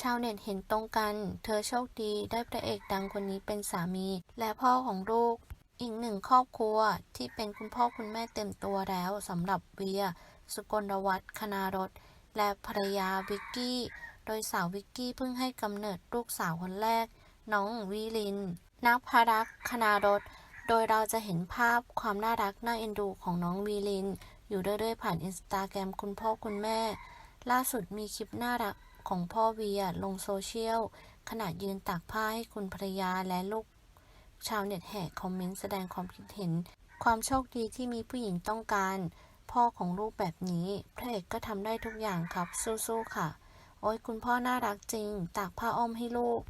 ชาวเน็ตเห็นตรงกัน เธอโชคดีได้พระเอกดังคนนี้เป็นสามี และพ่อของลูก อีกหนึ่งครอบครัวที่เป็นคุณพ่อคุณแม่เต็มตัวแล้วสำหรับเวีย สุกลวัฒน์คณารถ และภรรยาวิกกี้ โดยสาววิกกี้เพิ่งให้กำเนิดลูกสาวคนแรก น้องวิลิน นักพารักคณารถ โดยเราจะเห็นภาพความน่ารักน่าเอ็นดูของน้องวีลิน อยู่เรื่อยๆผ่านอินสตาแกรมคุณพ่อคุณแม่ ล่าสุดมีคลิปน่ารัก ของพ่อเวียลงโซเชียลขณะยืนตากผ้าให้คุณภรรยาและลูก ชาวเน็ตแห่คอมเมนต์แสดงความคิดเห็น ความโชคดีที่มีผู้หญิงต้องการ พ่อของลูกแบบนี้พระเอกก็ทำได้ทุกอย่างครับ สู้ๆค่ะ โอ้ยคุณพ่อน่ารักจริง ตากผ้าอ้อมให้ลูก